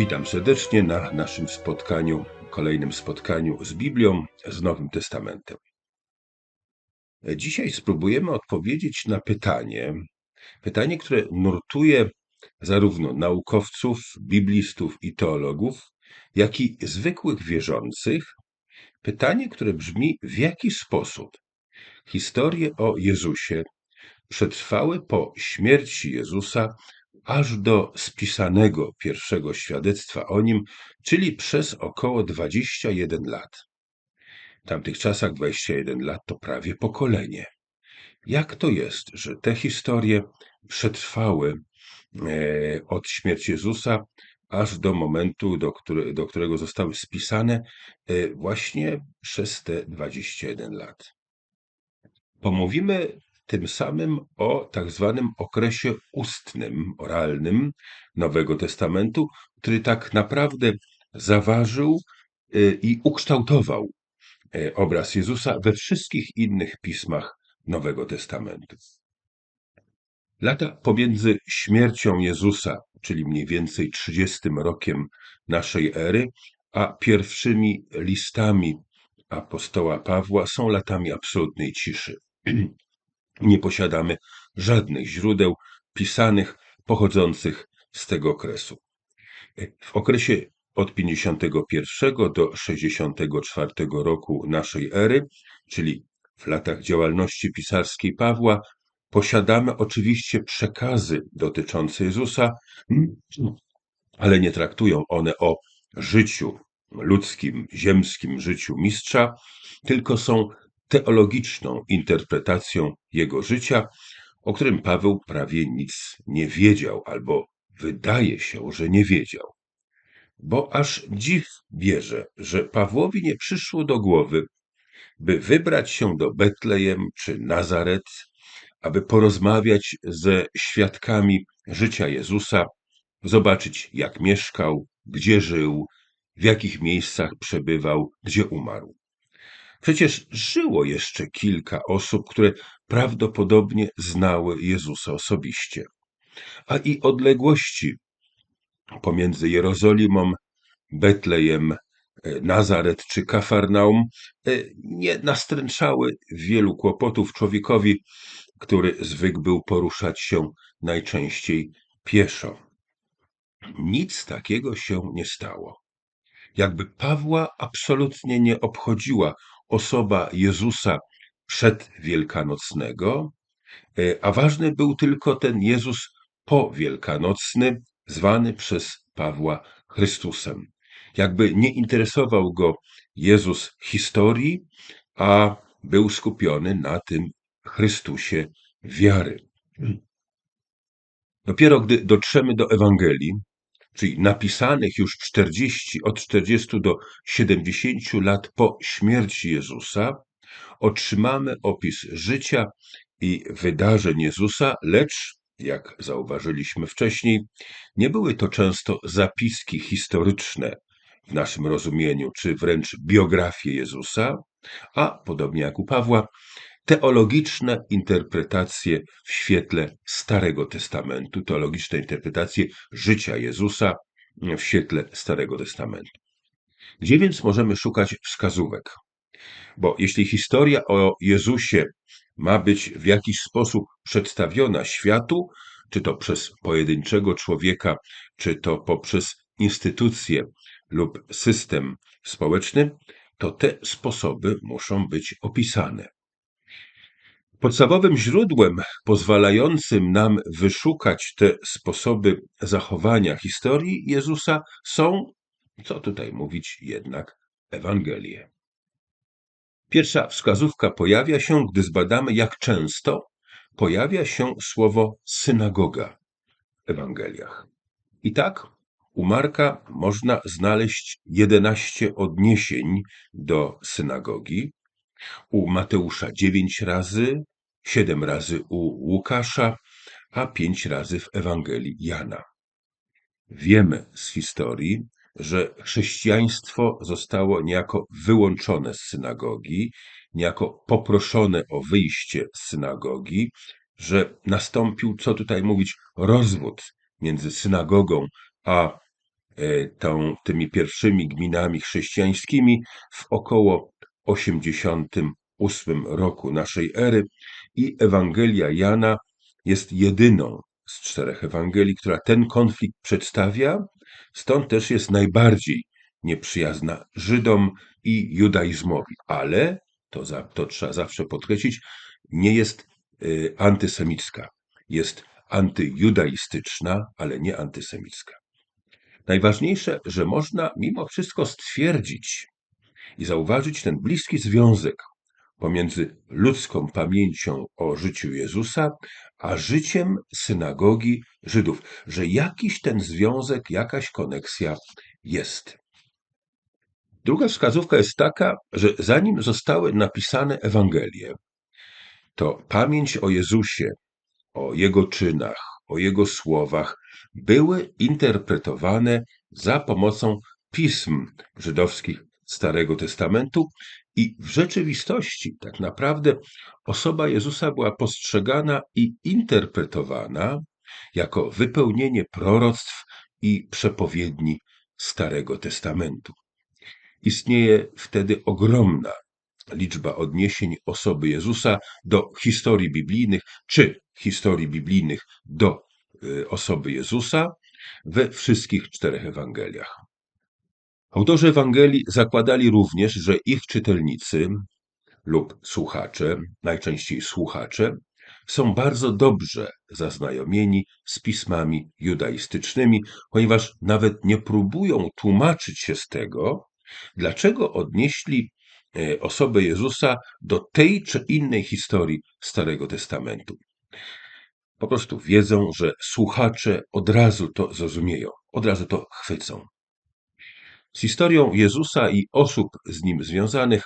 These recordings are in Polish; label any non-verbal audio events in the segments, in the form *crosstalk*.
Witam serdecznie na naszym spotkaniu, kolejnym spotkaniu z Biblią, z Nowym Testamentem. Dzisiaj spróbujemy odpowiedzieć na pytanie, pytanie, które nurtuje zarówno naukowców, biblistów i teologów, jak i zwykłych wierzących. Pytanie, które brzmi: w jaki sposób historie o Jezusie przetrwały po śmierci Jezusa aż do spisanego pierwszego świadectwa o nim, czyli przez około 21 lat. W tamtych czasach 21 lat to prawie pokolenie. Jak to jest, że te historie przetrwały e, od śmierci Jezusa aż do momentu, do, który, do którego zostały spisane, e, właśnie przez te 21 lat? Pomówimy tym samym o tak zwanym okresie ustnym, oralnym Nowego Testamentu, który tak naprawdę zaważył y, i ukształtował y, obraz Jezusa we wszystkich innych pismach Nowego Testamentu. Lata pomiędzy śmiercią Jezusa, czyli mniej więcej 30 rokiem naszej ery, a pierwszymi listami apostoła Pawła są latami absolutnej ciszy. *clears throat* Nie posiadamy żadnych źródeł pisanych pochodzących z tego okresu. W okresie od 51 do 64 roku naszej ery, czyli w latach działalności pisarskiej Pawła, posiadamy oczywiście przekazy dotyczące Jezusa, ale nie traktują one o życiu ludzkim, ziemskim życiu mistrza, tylko są teologiczną interpretacją jego życia, o którym Paweł prawie nic nie wiedział, albo wydaje się, że nie wiedział. Bo aż dziw bierze, że Pawłowi nie przyszło do głowy, by wybrać się do Betlejem czy Nazaret, aby porozmawiać ze świadkami życia Jezusa, zobaczyć jak mieszkał, gdzie żył, w jakich miejscach przebywał, gdzie umarł. Przecież żyło jeszcze kilka osób, które prawdopodobnie znały Jezusa osobiście. A i odległości pomiędzy Jerozolimą, Betlejem, e, Nazaret czy Kafarnaum e, nie nastręczały wielu kłopotów człowiekowi, który zwykł był poruszać się najczęściej pieszo. Nic takiego się nie stało. Jakby Pawła absolutnie nie obchodziła osoba Jezusa przedwielkanocnego, e, a ważny był tylko ten Jezus powielkanocny, zwany przez Pawła Chrystusem. Jakby nie interesował go Jezus historii, a był skupiony na tym Chrystusie wiary. Dopiero gdy dotrzemy do Ewangelii, czyli napisanych już 40, od 40 do 70 lat po śmierci Jezusa, otrzymamy opis życia i wydarzeń Jezusa, lecz, jak zauważyliśmy wcześniej, nie były to często zapiski historyczne w naszym rozumieniu, czy wręcz biografie Jezusa, a podobnie jak u Pawła, teologiczne interpretacje w świetle Starego Testamentu, teologiczne interpretacje życia Jezusa w świetle Starego Testamentu. Gdzie więc możemy szukać wskazówek? Bo jeśli historia o Jezusie ma być w jakiś sposób przedstawiona światu, czy to przez pojedynczego człowieka, czy to poprzez instytucje lub system społeczny, to te sposoby muszą być opisane. Podstawowym źródłem pozwalającym nam wyszukać te sposoby zachowania historii Jezusa są, co tutaj mówić, jednak Ewangelie. Pierwsza wskazówka pojawia się, gdy zbadamy, jak często pojawia się słowo synagoga w Ewangeliach. I tak u Marka można znaleźć 11 odniesień do synagogi, u Mateusza 9 razy, siedem razy u Łukasza, a pięć razy w Ewangelii Jana. Wiemy z historii, że chrześcijaństwo zostało niejako wyłączone z synagogi, niejako poproszone o wyjście z synagogi, że nastąpił, co tutaj mówić, rozwód między synagogą a e, tą, tymi pierwszymi gminami chrześcijańskimi w około 88 roku naszej ery i Ewangelia Jana jest jedyną z czterech Ewangelii, która ten konflikt przedstawia, stąd też jest najbardziej nieprzyjazna Żydom i judaizmowi, ale to, za, to trzeba zawsze podkreślić, nie jest y, antysemicka. Jest antyjudaistyczna, ale nie antysemicka. Najważniejsze, że można mimo wszystko stwierdzić i zauważyć ten bliski związek pomiędzy ludzką pamięcią o życiu Jezusa, a życiem synagogi Żydów, że jakiś ten związek, jakaś koneksja jest. Druga wskazówka jest taka, że zanim zostały napisane Ewangelie, to pamięć o Jezusie, o Jego czynach, o Jego słowach były interpretowane za pomocą pism żydowskich Starego Testamentu i w rzeczywistości tak naprawdę osoba Jezusa była postrzegana i interpretowana jako wypełnienie proroctw i przepowiedni Starego Testamentu. Istnieje wtedy ogromna liczba odniesień osoby Jezusa do historii biblijnych, czy historii biblijnych do y, osoby Jezusa we wszystkich czterech Ewangeliach. Autorzy Ewangelii zakładali również, że ich czytelnicy lub słuchacze, najczęściej słuchacze, są bardzo dobrze zaznajomieni z pismami judaistycznymi, ponieważ nawet nie próbują tłumaczyć się z tego, dlaczego odnieśli e, osobę Jezusa do tej czy innej historii Starego Testamentu. Po prostu wiedzą, że słuchacze od razu to zrozumieją, od razu to chwycą. Z historią Jezusa i osób z nim związanych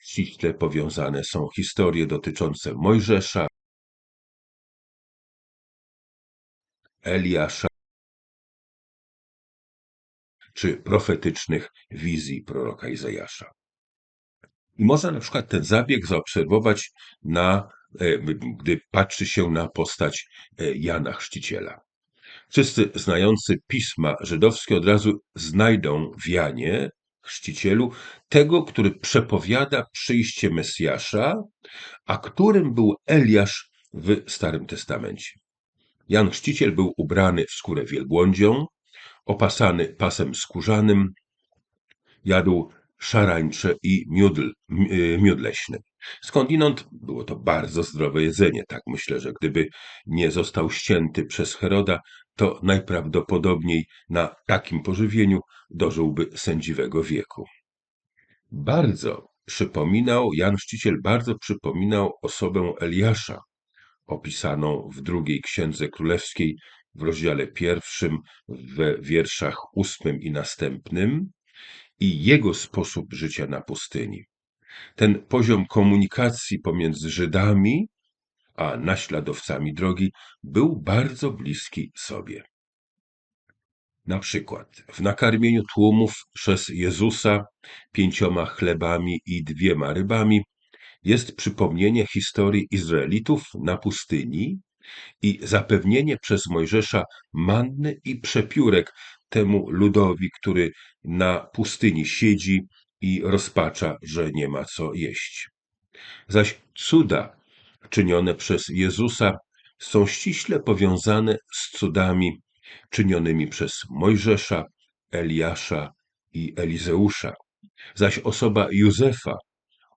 ściśle powiązane są historie dotyczące Mojżesza, Eliasza czy profetycznych wizji proroka Izajasza. I można na przykład ten zabieg zaobserwować na, e, gdy patrzy się na postać e, Jana Chrzciciela. Wszyscy znający pisma żydowskie od razu znajdą w Janie, chrzcicielu, tego, który przepowiada przyjście Mesjasza, a którym był Eliasz w Starym Testamencie. Jan Chrzciciel był ubrany w skórę wielbłądzią, opasany pasem skórzanym, jadł szarańcze i miód, y, miód leśny. Skądinąd było to bardzo zdrowe jedzenie. Tak myślę, że gdyby nie został ścięty przez Heroda, to najprawdopodobniej na takim pożywieniu dożyłby sędziwego wieku. Bardzo przypominał, Jan Chrzciciel bardzo przypominał osobę Eliasza, opisaną w drugiej księdze królewskiej w rozdziale pierwszym, w wierszach ósmym i następnym, i jego sposób życia na pustyni. Ten poziom komunikacji pomiędzy Żydami a naśladowcami drogi był bardzo bliski sobie. Na przykład w nakarmieniu tłumów przez Jezusa pięcioma chlebami i dwiema rybami jest przypomnienie historii Izraelitów na pustyni i zapewnienie przez Mojżesza manny i przepiórek temu ludowi, który na pustyni siedzi i rozpacza, że nie ma co jeść. Zaś cuda czynione przez Jezusa są ściśle powiązane z cudami czynionymi przez Mojżesza, Eliasza i Elizeusza. Zaś osoba Józefa,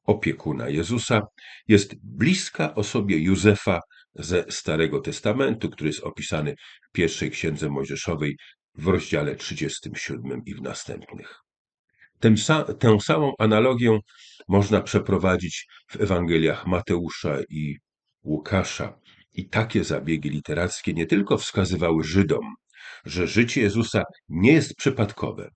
opiekuna Jezusa, jest bliska osobie Józefa ze Starego Testamentu, który jest opisany w pierwszej księdze Mojżeszowej w rozdziale 37 i w następnych. Tę samą analogię można przeprowadzić w Ewangeliach Mateusza i Łukasza. I takie zabiegi literackie nie tylko wskazywały Żydom, że życie Jezusa nie jest przypadkowe,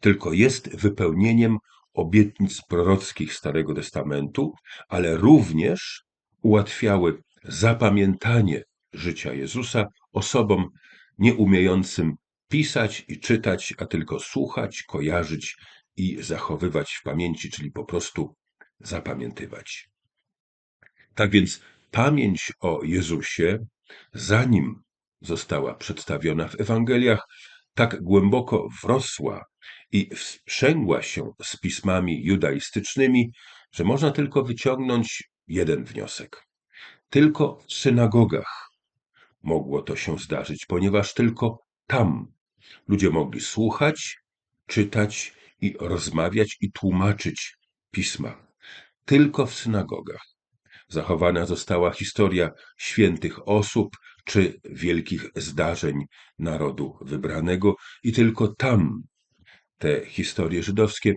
tylko jest wypełnieniem obietnic prorockich Starego Testamentu, ale również ułatwiały zapamiętanie życia Jezusa osobom nieumiejącym pisać i czytać, a tylko słuchać, kojarzyć i zachowywać w pamięci, czyli po prostu zapamiętywać. Tak więc pamięć o Jezusie, zanim została przedstawiona w Ewangeliach, tak głęboko wrosła i sprzęgła się z pismami judaistycznymi, że można tylko wyciągnąć jeden wniosek. Tylko w synagogach mogło to się zdarzyć, ponieważ tylko tam ludzie mogli słuchać, czytać i rozmawiać i tłumaczyć pisma. Tylko w synagogach zachowana została historia świętych osób czy wielkich zdarzeń narodu wybranego, i tylko tam te historie żydowskie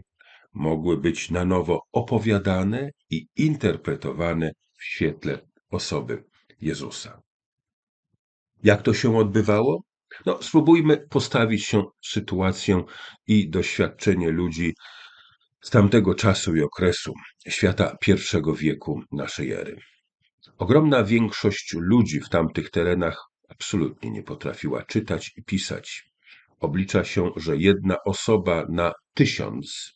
mogły być na nowo opowiadane i interpretowane w świetle osoby Jezusa. Jak to się odbywało? No, spróbujmy postawić się w sytuację i doświadczenie ludzi z tamtego czasu i okresu, świata pierwszego wieku naszej ery. Ogromna większość ludzi w tamtych terenach absolutnie nie potrafiła czytać i pisać. Oblicza się, że jedna osoba na tysiąc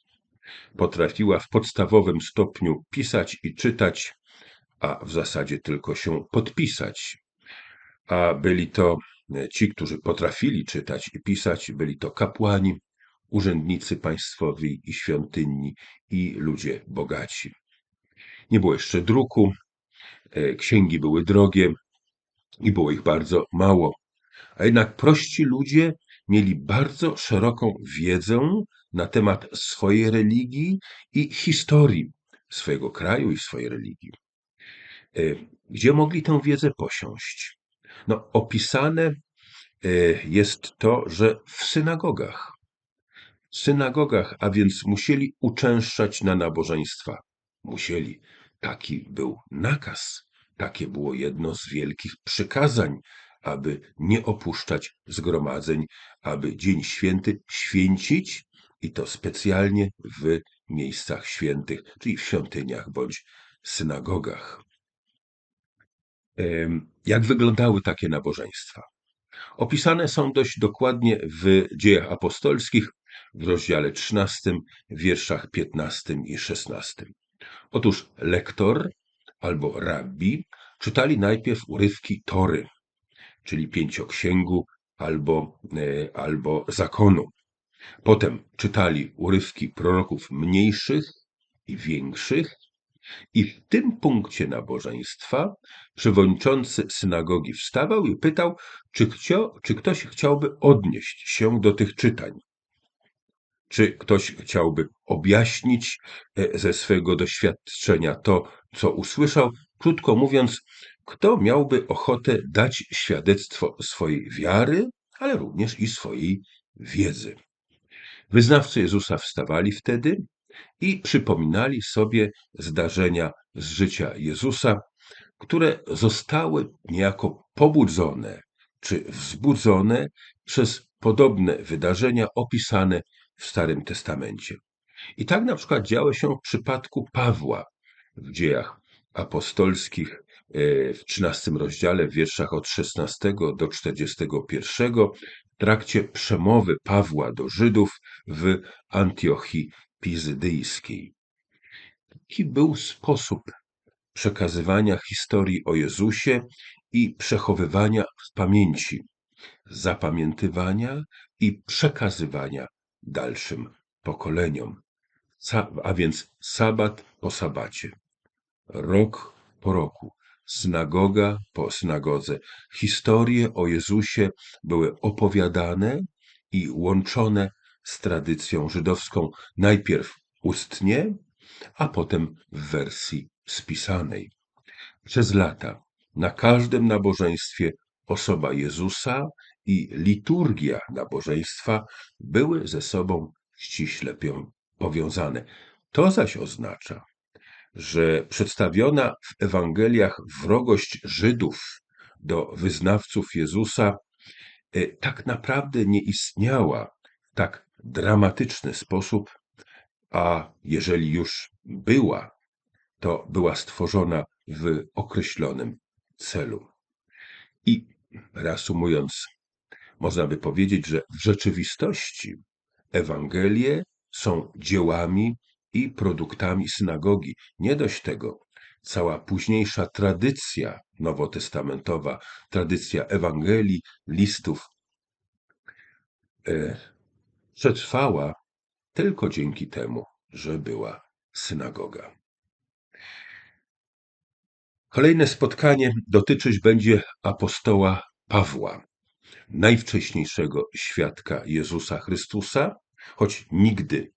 potrafiła w podstawowym stopniu pisać i czytać, a w zasadzie tylko się podpisać. A byli to ci, którzy potrafili czytać i pisać, byli to kapłani, urzędnicy państwowi i świątynni i ludzie bogaci. Nie było jeszcze druku, e, księgi były drogie i było ich bardzo mało. A jednak prości ludzie mieli bardzo szeroką wiedzę na temat swojej religii i historii swojego kraju i swojej religii. E, gdzie mogli tę wiedzę posiąść? No, opisane e, jest to, że w synagogach synagogach, a więc musieli uczęszczać na nabożeństwa. Musieli. Taki był nakaz. Takie było jedno z wielkich przykazań, aby nie opuszczać zgromadzeń, aby Dzień Święty święcić i to specjalnie w miejscach świętych, czyli w świątyniach bądź synagogach. Jak wyglądały takie nabożeństwa? Opisane są dość dokładnie w dziejach apostolskich, w rozdziale 13, wierszach 15 i 16. Otóż lektor albo rabbi czytali najpierw urywki Tory, czyli pięcioksięgu albo, e, albo zakonu. Potem czytali urywki proroków mniejszych i większych, i w tym punkcie nabożeństwa przewodniczący synagogi wstawał i pytał, czy, chcio, czy ktoś chciałby odnieść się do tych czytań. Czy ktoś chciałby objaśnić e, ze swojego doświadczenia to, co usłyszał? Krótko mówiąc, kto miałby ochotę dać świadectwo swojej wiary, ale również i swojej wiedzy. Wyznawcy Jezusa wstawali wtedy i przypominali sobie zdarzenia z życia Jezusa, które zostały niejako pobudzone czy wzbudzone przez podobne wydarzenia opisane w Starym Testamencie. I tak na przykład działo się w przypadku Pawła w dziejach apostolskich e, w 13 rozdziale, w wierszach od 16 do 41, w trakcie przemowy Pawła do Żydów w Antiochii Pizydyjskiej. Taki był sposób przekazywania historii o Jezusie i przechowywania w pamięci, zapamiętywania i przekazywania dalszym pokoleniom. A więc sabat po sabacie, rok po roku, synagoga po synagodze. Historie o Jezusie były opowiadane i łączone z tradycją żydowską najpierw ustnie, a potem w wersji spisanej. Przez lata na każdym nabożeństwie osoba Jezusa i liturgia nabożeństwa były ze sobą ściśle powiązane. To zaś oznacza, że przedstawiona w Ewangeliach wrogość Żydów do wyznawców Jezusa e, tak naprawdę nie istniała tak dramatyczny sposób, a jeżeli już była, to była stworzona w określonym celu. I reasumując, można by powiedzieć, że w rzeczywistości Ewangelie są dziełami i produktami synagogi. Nie dość tego, cała późniejsza tradycja nowotestamentowa, tradycja Ewangelii, listów e, przetrwała tylko dzięki temu, że była synagoga. Kolejne spotkanie dotyczyć będzie apostoła Pawła, najwcześniejszego świadka Jezusa Chrystusa, choć nigdy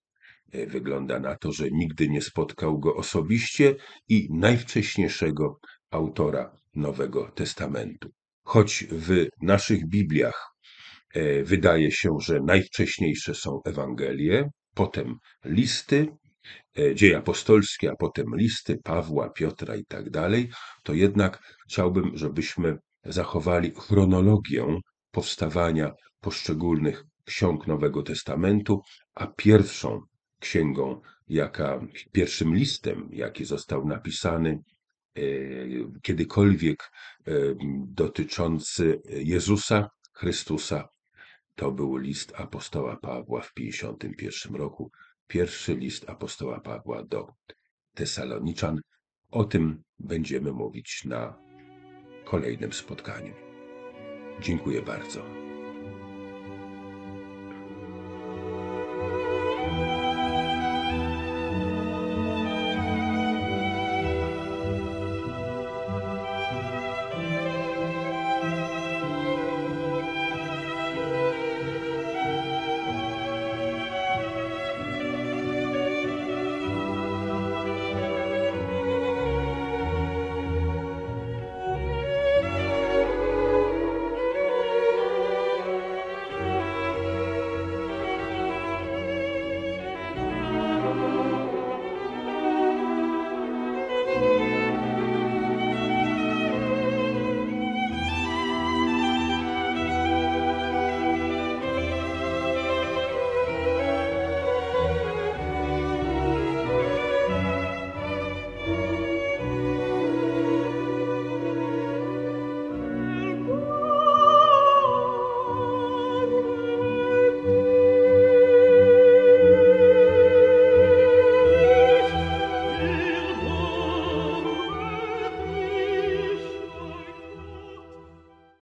e, wygląda na to, że nigdy nie spotkał go osobiście i najwcześniejszego autora Nowego Testamentu. Choć w naszych Bibliach wydaje się, że najwcześniejsze są Ewangelie, potem listy, e, dzieje apostolskie, a potem listy Pawła, Piotra i tak dalej, to jednak chciałbym, żebyśmy zachowali chronologię powstawania poszczególnych ksiąg Nowego Testamentu, a pierwszą księgą, jaka, pierwszym listem, jaki został napisany e, kiedykolwiek e, dotyczący Jezusa Chrystusa, to był list apostoła Pawła w 51 roku. Pierwszy list apostoła Pawła do Tesaloniczan. O tym będziemy mówić na kolejnym spotkaniu. Dziękuję bardzo.